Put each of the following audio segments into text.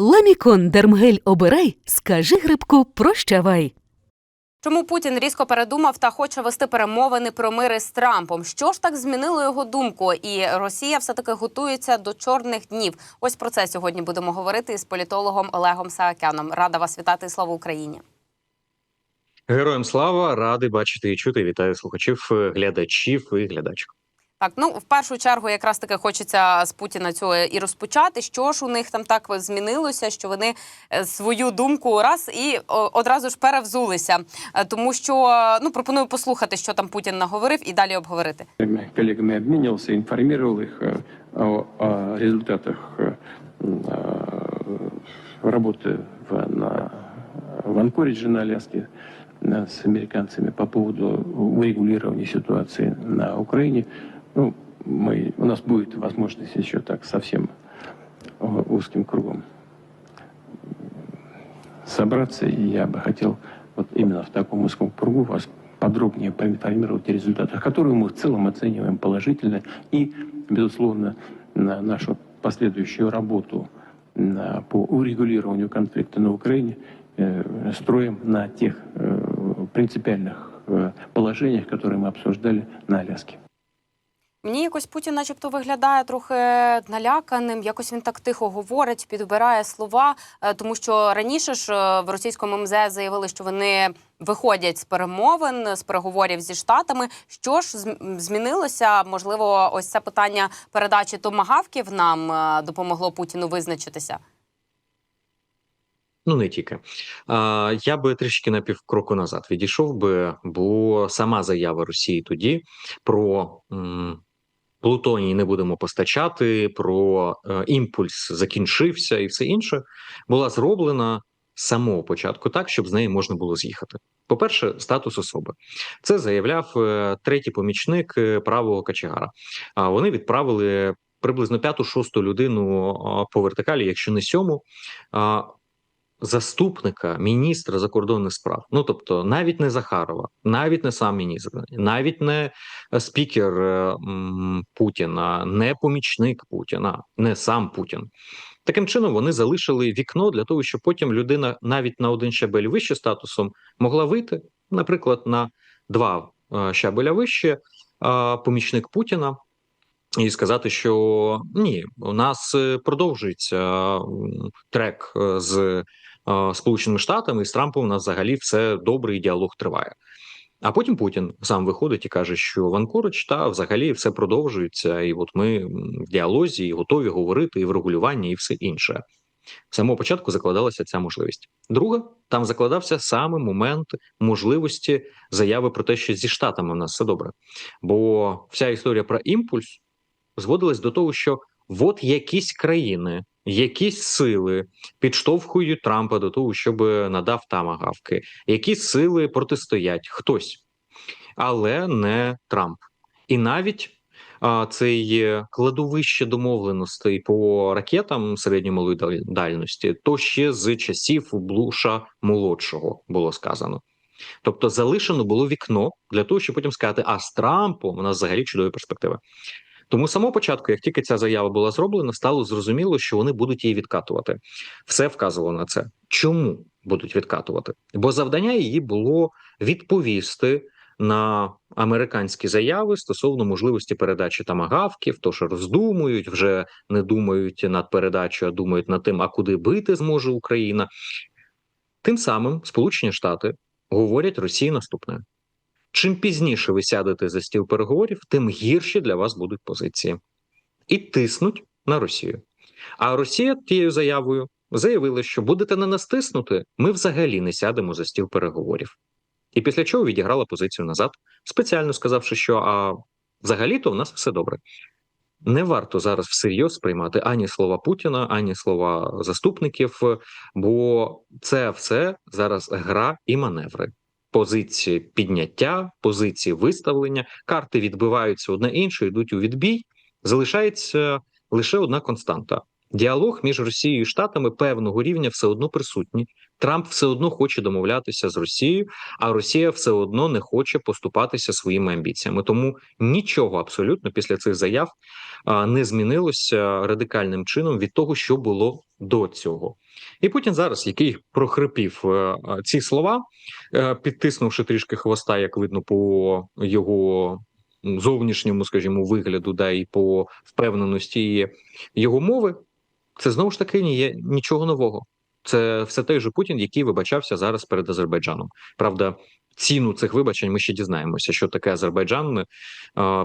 Ламікон Дермгель обирай, скажи грибку прощавай. Чому Путін різко передумав та хоче вести перемовини про мири з Трампом? Що ж так змінило його думку? І Росія все таки готується до чорних днів. Ось про це сьогодні будемо говорити із політологом Олегом Саакяном. Рада вас вітати і слава Україні. Героям слава радий бачити і чути. Вітаю слухачів, глядачів і глядачок. Так, ну в першу чергу, якраз таки хочеться з Путіна цього і розпочати. Що ж у них там так змінилося, що вони е, свою думку раз і о, одразу ж перевзулися. Е, Тому що ну пропоную послухати, що там Путін наговорив, і далі обговорити. своими коллегами обменивался, информировал их э, о, о результатах э, м, э, работы в, на, в Анкоридже на Аляске э, с американцами по поводу урегулирования ситуации на Украине. Ну, мы, у нас будет возможность еще так совсем э, узким кругом собраться, и я бы хотел вот именно в таком узком кругу вас подробнее поинформировать о результатах, которые мы в целом оцениваем положительно и, безусловно, на нашу последующую работу по урегулированию конфликта на Украине э, строим на тех э, принципиальных положениях, которые мы обсуждали на Аляске. Мені якось Путін, начебто, виглядає трохи наляканим. Якось він так тихо говорить, підбирає слова. Е, Тому що раніше ж е, в російському МЗС заявили, що вони виходять з перемовин, з переговорів зі штатами. Що ж змінилося? Можливо, ось це питання передачі томагавків нам е, допомогло Путіну визначитися. Ну не тільки. Я би трішки на півкроку назад відійшов би, бо сама заява Росії тоді про Плутоній не будемо постачати, про е, імпульс закінчився і все інше була зроблена з самого початку так, щоб з неї можна було з'їхати. По-перше, статус особи. Це заявляв е, третій помічник е, правого качегара. А вони відправили приблизно п'яту-шосту людину по вертикалі, якщо не сьому. Заступника міністра закордонних справ, ну тобто навіть не Захарова, навіть не сам міністр, навіть не е, спікер е, Путіна, не помічник Путіна, не сам Путін. Таким чином вони залишили вікно для того, щоб потім людина навіть на один щабель вище статусом могла вийти, наприклад, на два е, щабеля вище, помічник Путіна. І сказати, що ні, у нас е, продовжується трек е, з е, Сполученими Штатами і з Трампом. У нас взагалі все добре, і діалог триває. А потім Путін сам виходить і каже, що Ванкорич та взагалі все продовжується, і от ми в діалозі і готові говорити і в регулюванні, і все інше. З самого початку закладалася ця можливість. Друга там закладався саме момент можливості заяви про те, що зі штатами у нас все добре. Бо вся історія про імпульс зводилась до того, що от якісь країни, якісь сили підштовхують Трампа до того, щоб надав тамагавки, якісь сили протистоять хтось, але не Трамп. І навіть цей е, кладовище домовленостей по ракетам середньої даль- дальності, то ще з часів Блуша молодшого було сказано. Тобто залишено було вікно для того, щоб потім сказати: а з Трампом у нас взагалі чудові перспективи. Тому з самого початку, як тільки ця заява була зроблена, стало зрозуміло, що вони будуть її відкатувати. Все вказувало на це. Чому будуть відкатувати? Бо завдання її було відповісти на американські заяви стосовно можливості передачі тамагавків, то що роздумують, вже не думають над передачею, а думають над тим, а куди бити зможе Україна. Тим самим Сполучені Штати говорять Росії наступне: чим пізніше ви сядете за стіл переговорів, тим гірші для вас будуть позиції, і тиснуть на Росію. А Росія тією заявою заявила, що будете на нас тиснути, ми взагалі не сядемо за стіл переговорів. І після чого відіграла позицію назад, спеціально сказавши, що а взагалі-то у нас все добре. Не варто зараз всерйоз сприймати ані слова Путіна, ані слова заступників, бо це все зараз гра і маневри. Позиції підняття, позиції виставлення, карти відбиваються одна іншу, йдуть у відбій. Залишається лише одна константа: діалог між Росією і Штатами певного рівня все одно присутній. Трамп все одно хоче домовлятися з Росією, а Росія все одно не хоче поступатися своїми амбіціями. Тому нічого абсолютно після цих заяв не змінилося радикальним чином від того, що було до цього. І Путін зараз, який прохрипів е, е, ці слова, е, підтиснувши трішки хвоста, як видно по його зовнішньому, скажімо, вигляду, да і по впевненості його мови, це знову ж таки не є нічого нового. Це все той же Путін, який вибачався зараз перед Азербайджаном. Правда, ціну цих вибачень ми ще дізнаємося, що таке Азербайджан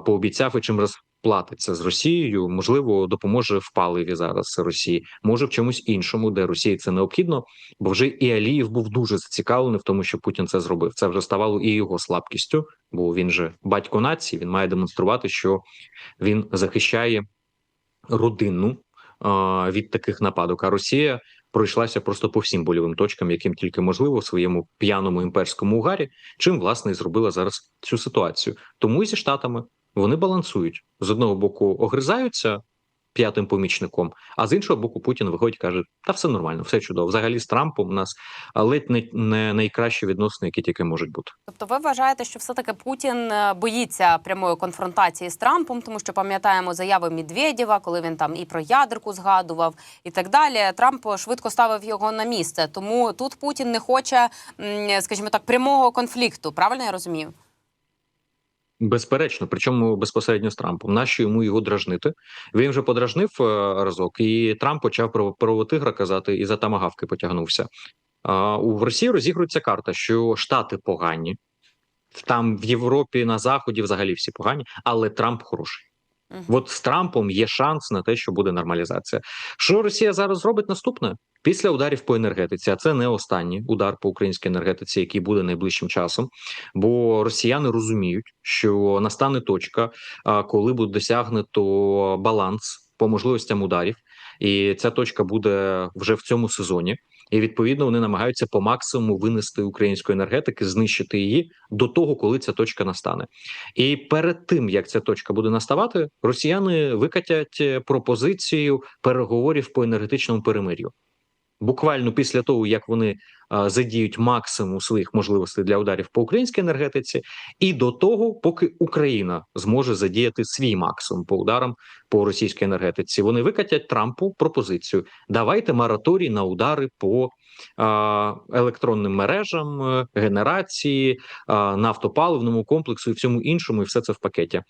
пообіцяв і чим розплатиться з Росією. Можливо, допоможе в паливі зараз Росії, може в чомусь іншому, де Росії це необхідно, бо вже і Алієв був дуже зацікавлений в тому, що Путін це зробив. Це вже ставало і його слабкістю, бо він же батько нації. Він має демонструвати, що він захищає родину від таких нападок. А Росія пройшлася просто по всім больовим точкам, яким тільки можливо в своєму п'яному імперському угарі, чим власне і зробила зараз цю ситуацію. Тому і зі штатами вони балансують з одного боку, огризаються п'ятим помічником, а з іншого боку, Путін виходить, і каже: та все нормально, все чудово. Взагалі з Трампом у нас ледь не, не найкращі відносини, які тільки можуть бути. Тобто, ви вважаєте, що все-таки Путін е, боїться прямої конфронтації з Трампом, тому що пам'ятаємо заяви Медведєва, коли він там і про ядерку згадував, і так далі. Трамп швидко ставив його на місце. Тому тут Путін не хоче, скажімо так, прямого конфлікту. Правильно я розумію? Безперечно, причому безпосередньо з Трампом. Нащо йому його дражнити? Він вже подражнив е, разок, і Трамп почав про про тигра казати і за тамагавки потягнувся. А у Росії розігрується карта, що Штати погані, там в Європі на Заході взагалі всі погані, але Трамп хороший. От з Трампом є шанс на те, що буде нормалізація. Що Росія зараз зробить наступне? Після ударів по енергетиці, а це не останній удар по українській енергетиці, який буде найближчим часом. Бо росіяни розуміють, що настане точка, коли буде досягнуто баланс по можливостям ударів, і ця точка буде вже в цьому сезоні. І відповідно вони намагаються по максимуму винести українську енергетики, знищити її до того, коли ця точка настане. І перед тим як ця точка буде наставати, росіяни викатять е, пропозицію переговорів по енергетичному перемир'ю. Буквально після того, як вони задіють максимум своїх можливостей для ударів по українській енергетиці, і до того, поки Україна зможе задіяти свій максимум по ударам по російській енергетиці, вони викатять Трампу пропозицію: давайте мораторій на удари по електронним мережам, е, генерації, нафтопаливному комплексу і всьому іншому, і все це в пакеті.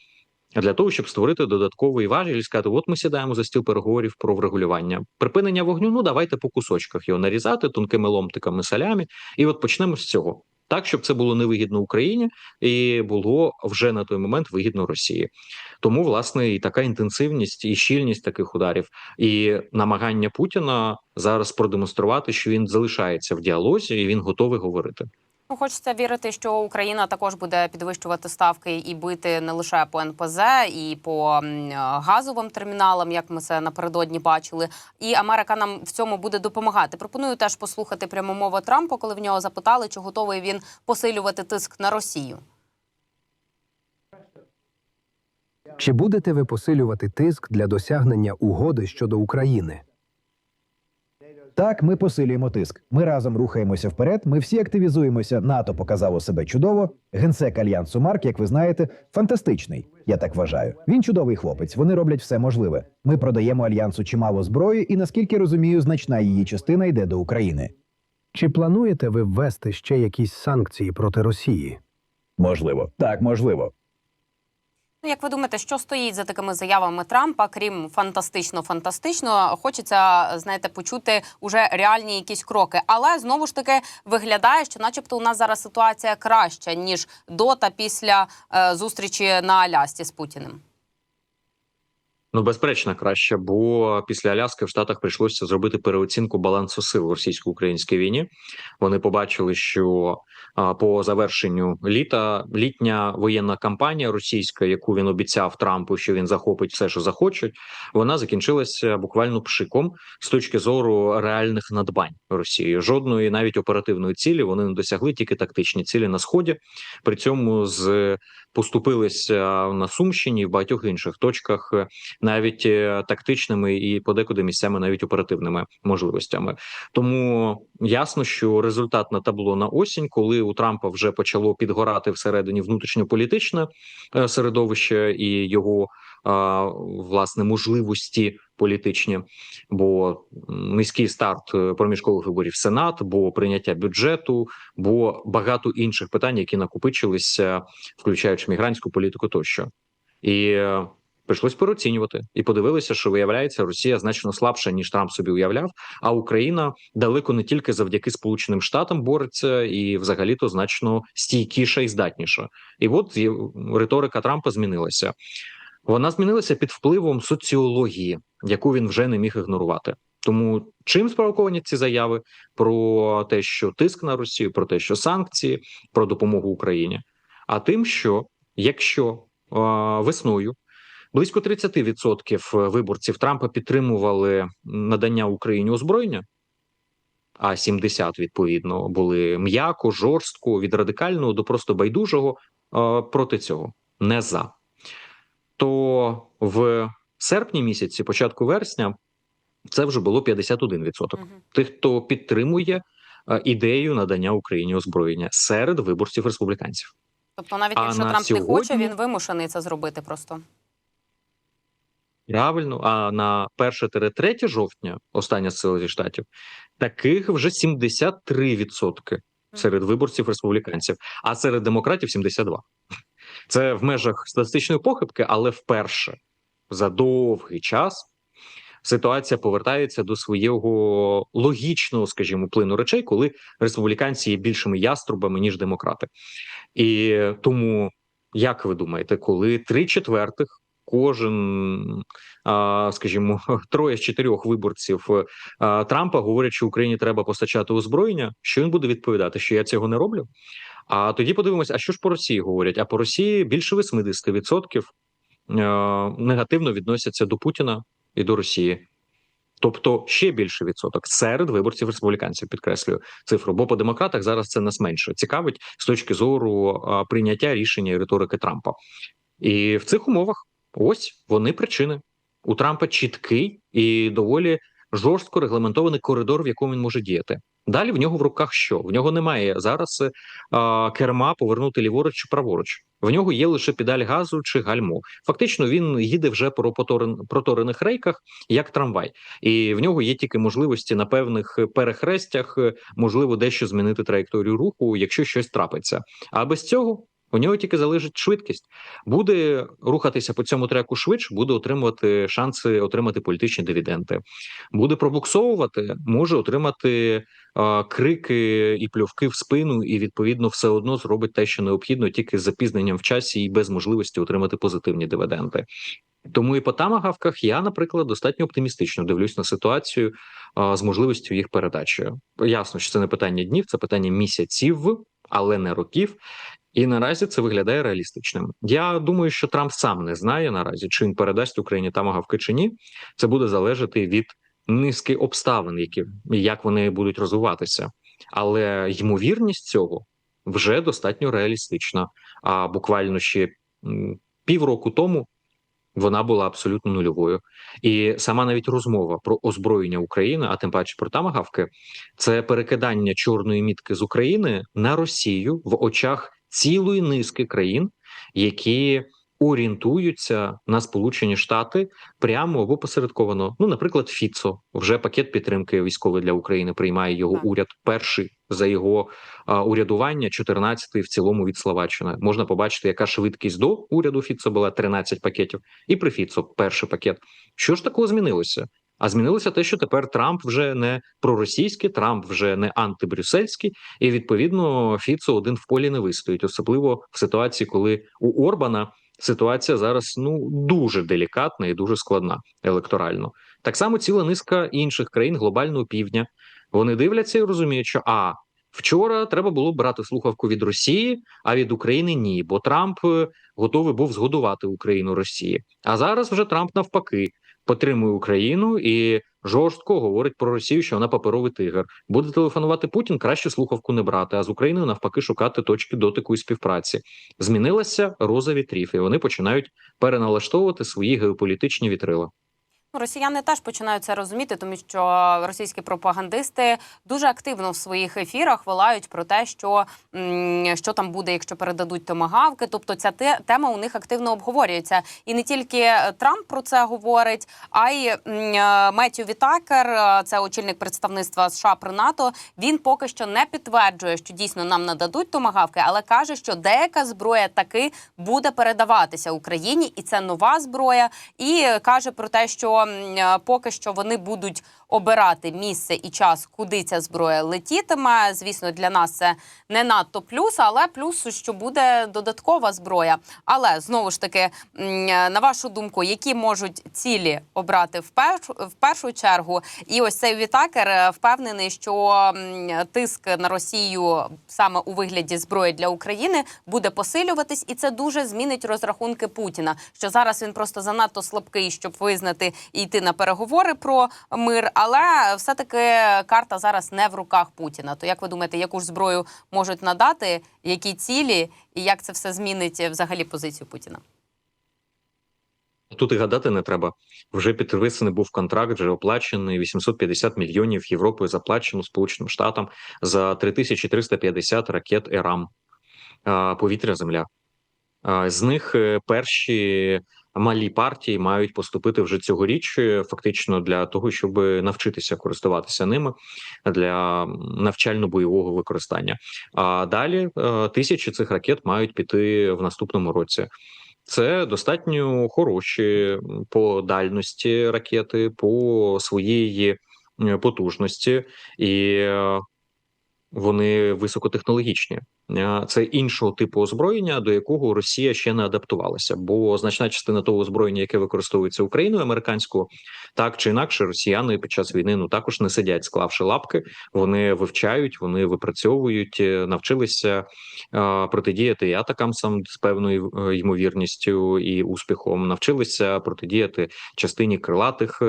Для того щоб створити додатковий важіль і сказати, от ми сідаємо за стіл переговорів про врегулювання припинення вогню. Ну давайте по кусочках його нарізати тонкими ломтиками салямі, і от почнемо з цього. Так, щоб це було невигідно Україні і було вже на той момент вигідно Росії. Тому власне і така інтенсивність і щільність таких ударів, і намагання Путіна зараз продемонструвати, що він залишається в діалозі і він готовий говорити. Ну, Хочеться вірити, що Україна також буде підвищувати ставки і бити не лише по НПЗ, і по газовим терміналам, як ми це напередодні бачили. І Америка нам в цьому буде допомагати. Пропоную теж послухати пряму мову Трампа, коли в нього запитали, чи готовий він посилювати тиск на Росію. Чи будете ви посилювати тиск для досягнення угоди щодо України? Так, ми посилюємо тиск. Ми разом рухаємося вперед. Ми всі активізуємося. НАТО показало себе чудово. Генсек альянсу Марк, як ви знаєте, фантастичний. Я так вважаю. Він чудовий хлопець. Вони роблять все можливе. Ми продаємо альянсу чимало зброї, і наскільки розумію, значна її частина йде до України. Чи плануєте ви ввести ще якісь санкції проти Росії? Можливо, так можливо. Ну, як ви думаєте, що стоїть за такими заявами Трампа, крім фантастично, фантастично, хочеться знаєте, почути уже реальні якісь кроки. Але знову ж таки виглядає, що, начебто, у нас зараз ситуація краща ніж до та після е, зустрічі на Алясці з Путіним. Ну, безперечно, краще, бо після Аляски в Штатах прийшлося зробити переоцінку балансу сил в російсько-українській війні. Вони побачили, що по завершенню літа літня воєнна кампанія російська, яку він обіцяв Трампу, що він захопить все, що захочуть, вона закінчилася буквально пшиком з точки зору реальних надбань Росії. Жодної навіть оперативної цілі вони не досягли, тільки тактичні цілі на сході. При цьому з поступилися на Сумщині в багатьох інших точках навіть е, тактичними і подекуди місцями навіть оперативними можливостями. Тому ясно, що результат на табло на осінь, коли у Трампа вже почало підгорати всередині внутрішньополітичне е, середовище і його власне можливості політичні, бо низький старт е, проміжкових виборів Сенат, бо прийняття бюджету, бо багато інших питань, які накопичилися, включаючи мігрантську політику, тощо і. Прийшлось переоцінювати і подивилися, що виявляється, Росія значно слабша ніж Трамп собі уявляв. А Україна далеко не тільки завдяки Сполученим Штатам бореться, і взагалі то значно стійкіша і здатніша. І от риторика Трампа змінилася. Вона змінилася під впливом соціології, яку він вже не міг ігнорувати. Тому чим спровоковані ці заяви про те, що тиск на Росію, про те, що санкції, про допомогу Україні, а тим, що якщо е, весною близько 30% виборців Трампа підтримували надання Україні озброєння, а 70% відповідно були м'яко, жорстко, від радикального до просто байдужого е, проти цього, не за то в серпні місяці, початку вересня, це вже було 51% Мгм. тих, хто підтримує е, ідею надання Україні озброєння серед виборців республіканців. Тобто, навіть А якщо Трамп не хоче, він вимушений це зробити просто. Правильно, а на 1-3 жовтня, остання сила зі штатів, таких вже 73% серед виборців республіканців, а серед демократів 72%. Це в межах статистичної похибки, але вперше за довгий час ситуація повертається до свого логічного, скажімо, плину речей, коли республіканці є більшими яструбами ніж демократи. І тому, як ви думаєте, коли три четвертих кожен, скажімо, троє з чотирьох виборців Трампа говорять, що Україні треба постачати озброєння, що він буде відповідати, що я цього не роблю? А тоді подивимося, а що ж по Росії говорять? А по Росії більше 80% е, негативно відносяться до Путіна і до Росії. Тобто ще більше відсоток серед виборців республіканців, підкреслюю цифру. Бо по демократах зараз це нас менше цікавить з точки зору прийняття рішення і риторики Трампа. І в цих умовах ось вони причини. У Трампа чіткий і доволі жорстко регламентований коридор, в якому він може діяти. Далі в нього в руках що? В нього немає зараз а, керма повернути ліворуч чи праворуч. В нього є лише педаль газу чи гальмо. Фактично, він їде вже по проторен- проторених рейках, як трамвай, і в нього є тільки можливості на певних перехрестях, е, можливо, дещо змінити траєкторію руху, якщо щось трапиться. А без цього у нього тільки залежить швидкість. Буде рухатися по цьому треку швидше, буде отримувати шанси отримати політичні дивіденди. Буде пробуксовувати, може отримати а, крики і плювки в спину, і відповідно все одно зробить те, що необхідно, тільки з запізненням в часі і без можливості отримати позитивні дивіденди. Тому і по тамагавках я, наприклад, достатньо оптимістично дивлюсь на ситуацію а, з можливістю їх передачі. Ясно, що це не питання днів, це питання місяців, але не років. І наразі це виглядає реалістичним. Я думаю, що Трамп сам не знає наразі, чи він передасть Україні тамагавки чи ні. Це буде залежати від низки обставин, які як вони будуть розвиватися. Але ймовірність цього вже достатньо реалістична. А буквально ще півроку тому вона була абсолютно нульовою. І сама навіть розмова про озброєння України, а тим паче про тамагавки, це перекидання чорної мітки з України на Росію в очах цілої низки країн, які орієнтуються на Сполучені Штати прямо або посередковано. Ну, наприклад, Фіцо вже пакет підтримки військової для України приймає його Так. уряд перший за його а, урядування, 14-й в цілому від Словаччини. Можна побачити, яка швидкість до уряду Фіцо була 13 пакетів, і при Фіцо перший пакет. Що ж такого змінилося? А змінилося те, що тепер Трамп вже не проросійський, Трамп вже не антибрюссельський, і відповідно Фіцо один в полі не вистоїть, особливо в ситуації, коли у Орбана ситуація зараз ну дуже делікатна і дуже складна електорально. Так само ціла низка інших країн глобального півдня. Вони дивляться і розуміють, що а вчора треба було брати слухавку від Росії, а від України ні, бо Трамп е, готовий був згодувати Україну Росії. А зараз вже Трамп навпаки підтримує Україну і жорстко говорить про Росію, що вона паперовий тигр. Буде телефонувати Путін, краще слухавку не брати, а з Україною навпаки шукати точки дотику і співпраці. Змінилася роза вітрів, і вони починають переналаштовувати свої геополітичні вітрила. Ну, Росіяни теж починають це розуміти, тому що російські пропагандисти дуже активно в своїх ефірах волають про те, що, що там буде, якщо передадуть томагавки. Тобто ця тема у них активно обговорюється. І не тільки Трамп про це говорить, а й е, Меттю Вітакер, е, це очільник представництва США при НАТО. Він поки що не підтверджує, що дійсно нам нададуть томагавки, але каже, що деяка зброя таки буде передаватися Україні, і це нова зброя. І каже про те, що е, поки що вони будуть обирати місце і час, куди ця зброя летітиме. Звісно, для нас це не надто плюс, але плюс, що буде додаткова зброя. Але знову ж таки, е, на вашу думку, які можуть цілі обрати в першу в першу чергу? І ось цей Вітакер е, впевнений, що тиск на Росію саме у вигляді зброї для України буде посилюватись, і це дуже змінить розрахунки Путіна. Що зараз він просто занадто слабкий, щоб визнати йти на переговори про мир. Але все-таки карта зараз не в руках Путіна. То як ви думаєте, яку ж зброю можуть надати, які цілі, і як це все змінить взагалі позицію Путіна? Тут і гадати не треба. Вже підписаний був контракт, вже оплачений 850 мільйонів Європою заплачено Сполученим Штатам за 3350 ракет ЕРАМ повітря земля. З них е, перші малі партії мають поступити вже цьогоріч, е, фактично для того, щоб навчитися користуватися ними для навчально-бойового використання. А далі е, тисячі цих ракет мають піти в наступному році. Це достатньо хороші по дальності ракети, по своїй е, потужності, і вони високотехнологічні. Е, Це іншого типу озброєння, до якого Росія ще не адаптувалася. Бо значна частина того озброєння, яке використовується Україною, американського, так чи інакше, росіяни під час війни ну також не сидять, склавши лапки. Вони вивчають, вони випрацьовують, е, навчилися е, протидіяти і атакам сам з певною ймовірністю і успіхом. Навчилися протидіяти частині крилатих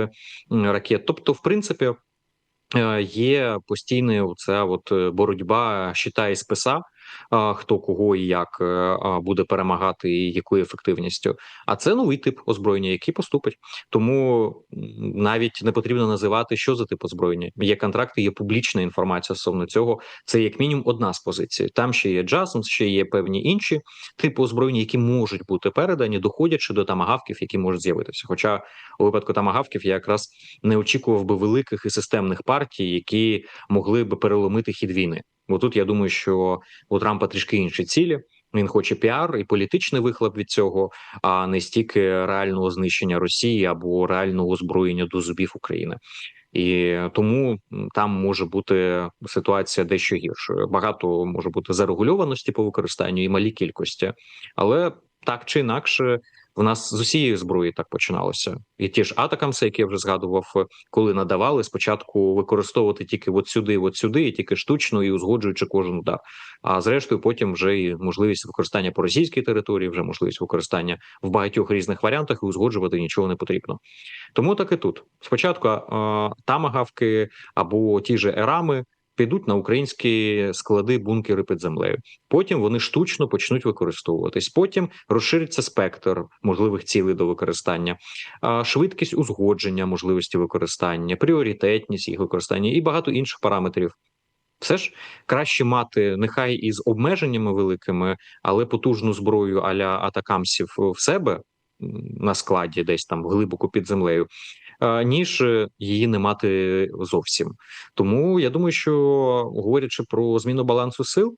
ракет. Тобто, в принципі. Є постійна оця от боротьба щита і списа, хто кого і як е, буде перемагати, і якою ефективністю. А це новий тип озброєння, який поступить. Тому навіть не потрібно називати, що за тип озброєння. Є контракти, є публічна інформація стосовно цього. Це як мінімум одна з позицій. Там ще є джазм, ще є певні інші типи озброєння, які можуть бути передані, доходячи до тамагавків, які можуть з'явитися. Хоча у випадку тамагавків я якраз не очікував би великих і системних партій, які могли би переломити хід війни. Бо тут я думаю, що у Трампа трішки інші цілі. Він хоче піар і політичний вихлоп від цього, а не стільки реального знищення Росії або реального озброєння до зубів України. І тому там може бути ситуація дещо гіршою. Багато може бути зарегульованості по використанню і малі кількості, але так чи інакше, в нас з усієї зброї так починалося. І ті ж атакамси, які я вже згадував, е, коли надавали спочатку використовувати тільки от сюди, от сюди, і тільки штучно і узгоджуючи кожен удар. А зрештою, потім вже і можливість використання по російській території, вже можливість використання в багатьох різних варіантах, і узгоджувати нічого не потрібно. Тому так і тут спочатку тамагавки або ті ж ерами. Підуть на українські склади бункери під землею. Потім вони штучно почнуть використовуватись. Потім розшириться спектр можливих цілей до використання, швидкість узгодження можливості використання, пріоритетність їх використання і багато інших параметрів. Все ж краще мати нехай із обмеженнями великими, але потужну зброю аля атакамсів в себе на складі, десь там глибоко під землею, ніж е, її не мати зовсім. Тому я думаю, що говорячи про зміну балансу сил,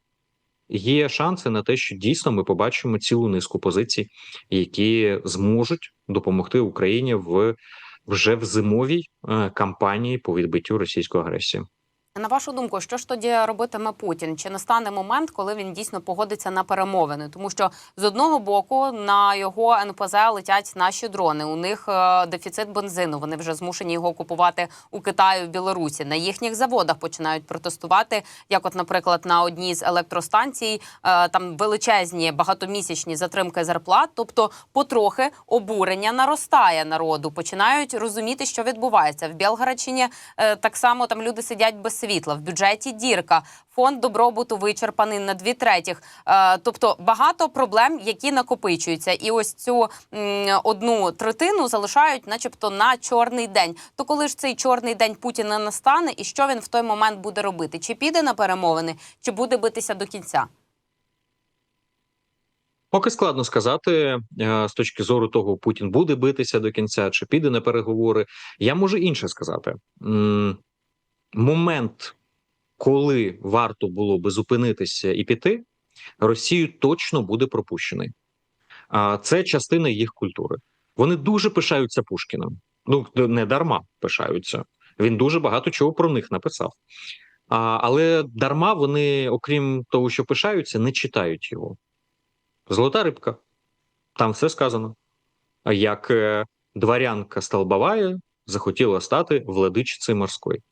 є шанси на те, що дійсно ми побачимо цілу низку позицій, які зможуть допомогти Україні в вже в зимовій е, кампанії по відбиттю російської агресії. На вашу думку, що ж тоді робитиме Путін? Чи настане момент, коли він дійсно погодиться на перемовини? Тому що з одного боку на його НПЗ летять наші дрони. У них е, дефіцит бензину. Вони вже змушені його купувати у Китаю, в Білорусі. На їхніх заводах починають протестувати. Як, от, наприклад, на одній з електростанцій е, там величезні багатомісячні затримки зарплат. Тобто, потрохи обурення наростає народу. Починають розуміти, що відбувається в Білгородщині. е, Так само там люди сидять без світла. В бюджеті дірка, фонд добробуту вичерпаний на дві третіх. Е, Тобто багато проблем, які накопичуються, і ось цю одну третину залишають, начебто, на чорний день. То коли ж цей чорний день Путіна настане, і що він в той момент буде робити? Чи піде на перемовини, чи буде битися до кінця? Поки складно сказати е, з точки зору того, Путін буде битися до кінця чи піде на переговори. Я можу інше сказати. Момент, коли варто було би зупинитися і піти, Росію точно буде пропущений. Це частина їх культури. Вони дуже пишаються Пушкіним. Ну не дарма пишаються. Він дуже багато чого про них написав. А, але дарма вони, окрім того, що пишаються, не читають його. Золота рибка. Там все сказано. Як е, дворянка Столбовая захотіла стати владичицею морської.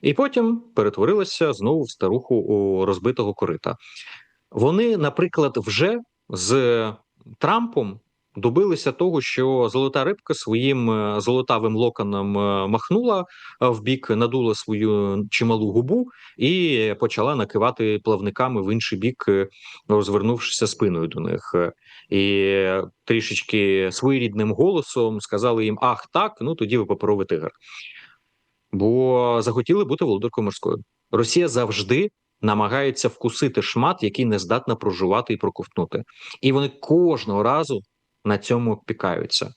І потім перетворилася знову в старуху у розбитого корита. Вони, наприклад, вже з Трампом добилися того, що золота рибка своїм е, золотавим локоном е, махнула е, в бік, надула свою чималу губу і почала накивати плавниками в інший бік, розвернувшися спиною до них. І трішечки своєрідним голосом сказали їм: Ах, так, ну тоді ви паперовий тигр. Бо захотіли бути володаркою морською. Росія завжди намагається вкусити шмат, який не здатна прожувати і проковтнути. І вони кожного разу на цьому пікаються.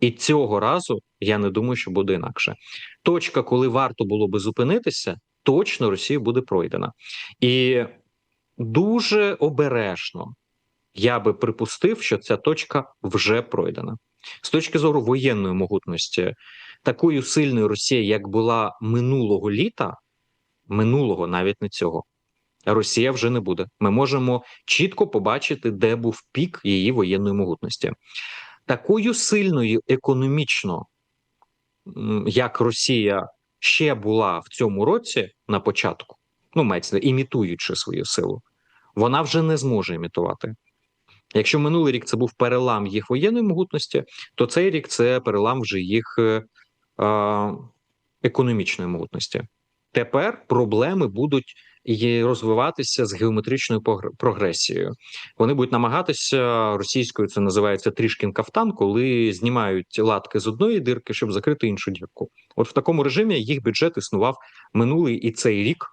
І цього разу я не думаю, що буде інакше. Точка, коли варто було би зупинитися, точно Росія буде пройдена. І дуже обережно я би припустив, що ця точка вже пройдена. З точки зору воєнної могутності, такою сильною Росія, як була минулого літа, минулого навіть не цього. Росія вже не буде. Ми можемо чітко побачити, де був пік її воєнної могутності. Такою сильною економічно, як Росія ще була в цьому році на початку, ну мається, імітуючи свою силу, вона вже не зможе імітувати. Якщо минулий рік це був перелам їх воєнної могутності, то цей рік це перелам вже їх е, економічної могутності. Тепер проблеми будуть і розвиватися з геометричною прогресією. Вони будуть намагатися російською, це називається трішкін кафтан, коли знімають латки з одної дирки, щоб закрити іншу дірку. От в такому режимі їх бюджет існував минулий і цей рік.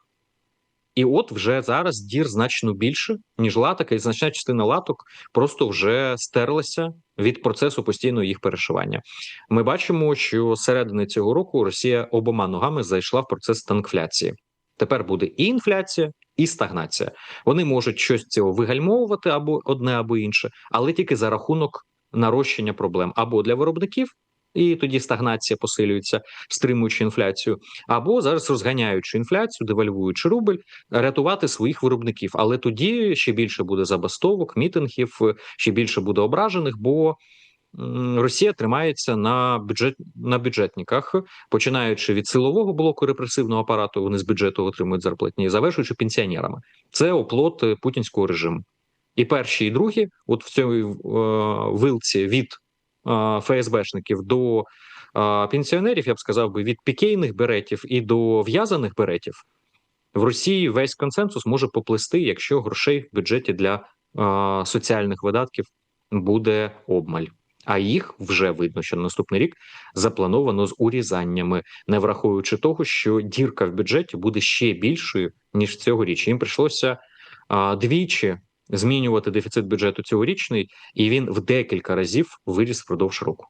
І от вже зараз дір значно більше, ніж латок, і значна частина латок просто вже стерлася від процесу постійного їх перешивання. Ми бачимо, що середини цього року Росія обома ногами зайшла в процес станкфляції. Тепер буде і інфляція, і стагнація. Вони можуть щось цього вигальмовувати або одне, або інше, але тільки за рахунок нарощення проблем або для виробників. І тоді стагнація посилюється, стримуючи інфляцію, або зараз розганяючи інфляцію, девальвуючи рубль, рятувати своїх виробників. Але тоді ще більше буде забастовок, мітингів, ще більше буде ображених, бо Росія тримається на бюджет на бюджетниках, починаючи від силового блоку репресивного апарату, вони з бюджету отримують зарплатні, завершуючи пенсіонерами. Це оплот е, путінського режиму. І перші, і другі, от в цій е, вилці від е, ФСБшників до пенсіонерів, я б сказав би, від пікейних беретів і до в'язаних беретів. В Росії весь консенсус може поплисти, якщо грошей в бюджеті для соціальних видатків буде обмаль. А їх вже видно, що на наступний рік заплановано з урізаннями, не враховуючи того, що дірка в бюджеті буде ще більшою ніж цьогоріч. Їм прийшлося а, двічі змінювати дефіцит бюджету цьогорічний, і він в декілька разів виріс впродовж року.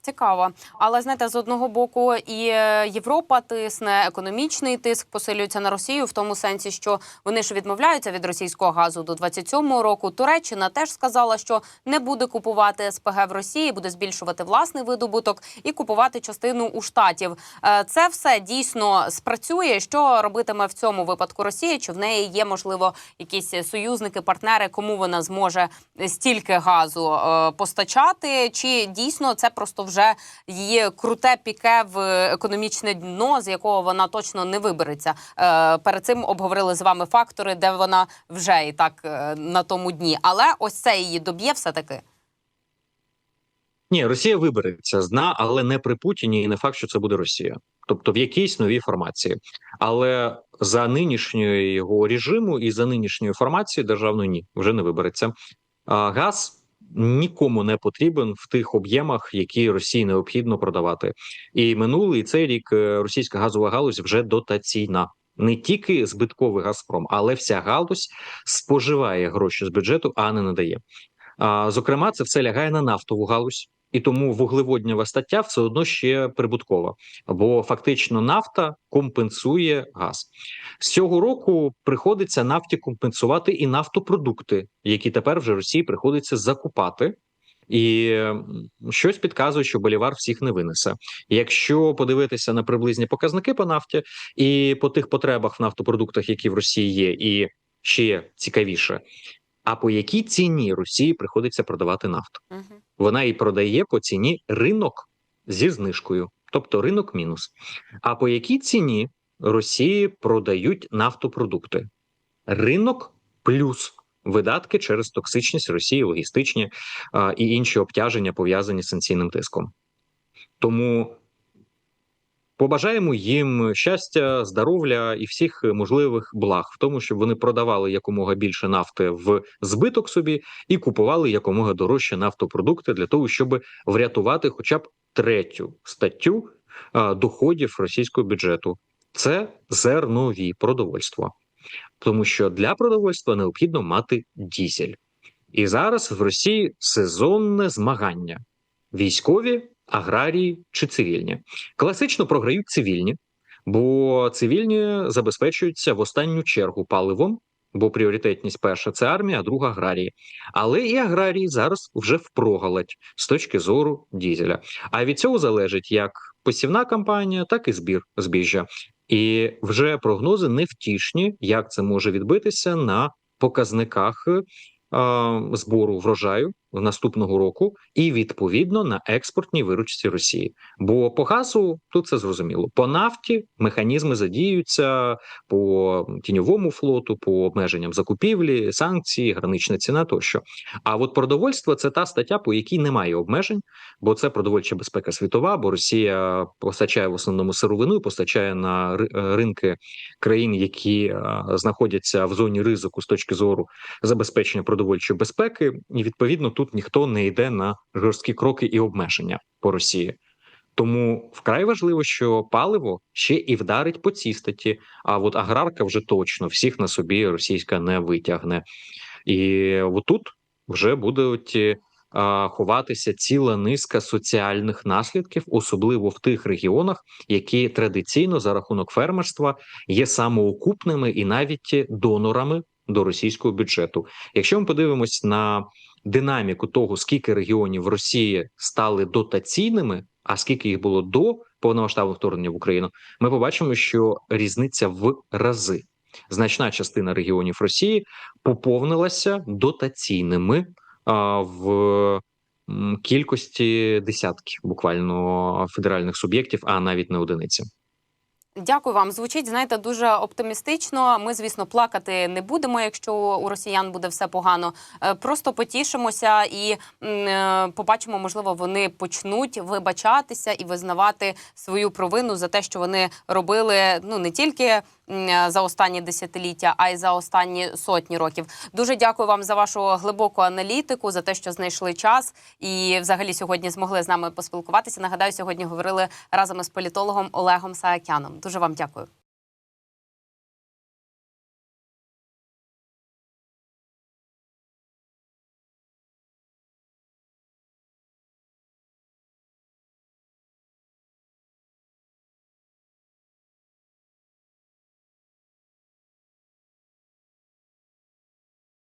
Цікаво. Але знаєте, з одного боку, і е, Європа тисне, економічний тиск посилюється на Росію в тому сенсі, що вони ж відмовляються від російського газу до 27-го року. Туреччина теж сказала, що не буде купувати СПГ в Росії, буде збільшувати власний видобуток і купувати частину у штатів. Е, Це все дійсно спрацює. Що робитиме в цьому випадку Росія? Чи в неї є можливо якісь союзники, партнери, кому вона зможе стільки газу е, постачати? Чи дійсно це просто вже її круте піке в економічне дно, з якого вона точно не вибереться? Е, Перед цим обговорили з вами фактори, де вона вже і так е, на тому дні. Але ось це її доб'є все таки. Ні, Росія вибереться з дна, але не при Путіні, і не факт, що це буде Росія, тобто в якійсь новій формації. Але за нинішнього його режиму і за нинішньої формації державної ні, вже не вибереться. Газ нікому не потрібен в тих об'ємах, які Росії необхідно продавати. І минулий і цей рік е, російська газова галузь вже дотаційна. Не тільки збитковий Газпром, але вся галузь споживає гроші з бюджету, а не надає. А, зокрема, це все лягає на нафтову галузь, і тому вуглеводнєва стаття все одно ще прибуткова, бо фактично нафта компенсує газ. З цього року приходиться нафті компенсувати і нафтопродукти, які тепер вже Росії приходиться закупати. І щось підказує, що Болівар всіх не винесе. Якщо подивитися на приблизні показники по нафті і по тих потребах в нафтопродуктах, які в Росії є, і ще цікавіше, а по якій ціні Росії приходиться продавати нафту? Угу. Вона і продає по ціні ринок зі знижкою, тобто ринок мінус. А по якій ціні Росії продають нафтопродукти? Ринок плюс видатки через токсичність Росії, логістичні а, і інші обтяження пов'язані з санкційним тиском. Тому побажаємо їм щастя, здоров'я і всіх можливих благ в тому, щоб вони продавали якомога більше нафти в збиток собі і купували якомога дорожче нафтопродукти для того, щоб врятувати хоча б третю статтю доходів російського бюджету. Це зернові продовольство, тому що для продовольства необхідно мати дізель. І зараз в Росії сезонне змагання: військові, аграрії чи цивільні. Класично програють цивільні, бо цивільні забезпечуються в останню чергу паливом, бо пріоритетність перша це армія, а друга аграрії. Але і аграрії зараз вже впрогалать з точки зору дізеля. А від цього залежить як посівна кампанія, так і збір збіжжя. І вже прогнози невтішні, як це може відбитися на показниках е, збору врожаю наступного року, і відповідно на експортній виручці Росії. Бо по газу тут це зрозуміло. По нафті механізми задіються по тіньовому флоту, по обмеженням закупівлі, санкції, гранична ціна тощо. А от продовольство це та стаття, по якій немає обмежень, бо це продовольча безпека світова, бо Росія постачає в основному сировину, постачає на е, ринки країн, які е, знаходяться в зоні ризику з точки зору забезпечення продовольчої безпеки, і відповідно тут ніхто не йде на жорсткі кроки і обмеження по Росії. Тому вкрай важливо, що паливо ще і вдарить по цій статті. А от аграрка вже точно всіх на собі російська не витягне. І отут вже будуть е, а, ховатися ціла низка соціальних наслідків, особливо в тих регіонах, які традиційно за рахунок фермерства є самоокупними і навіть донорами до російського бюджету. Якщо ми подивимось на динаміку того, скільки регіонів Росії стали дотаційними, а скільки їх було до повномасштабного вторгнення в Україну, ми побачимо, що різниця в рази. Значна частина регіонів Росії поповнилася дотаційними а, в кількості десятків буквально федеральних суб'єктів, а навіть не одиниці. Дякую вам. Звучить, знаєте, дуже оптимістично. Ми, звісно, плакати не будемо, якщо у росіян буде все погано. Е, Просто потішимося і е, побачимо, можливо, вони почнуть вибачатися і визнавати свою провину за те, що вони робили ну не тільки за останні десятиліття, а й за останні сотні років. Дуже дякую вам за вашу глибоку аналітику, за те, що знайшли час і взагалі сьогодні змогли з нами поспілкуватися. Нагадаю, сьогодні говорили разом із політологом Олегом Саакяном. Дуже вам дякую.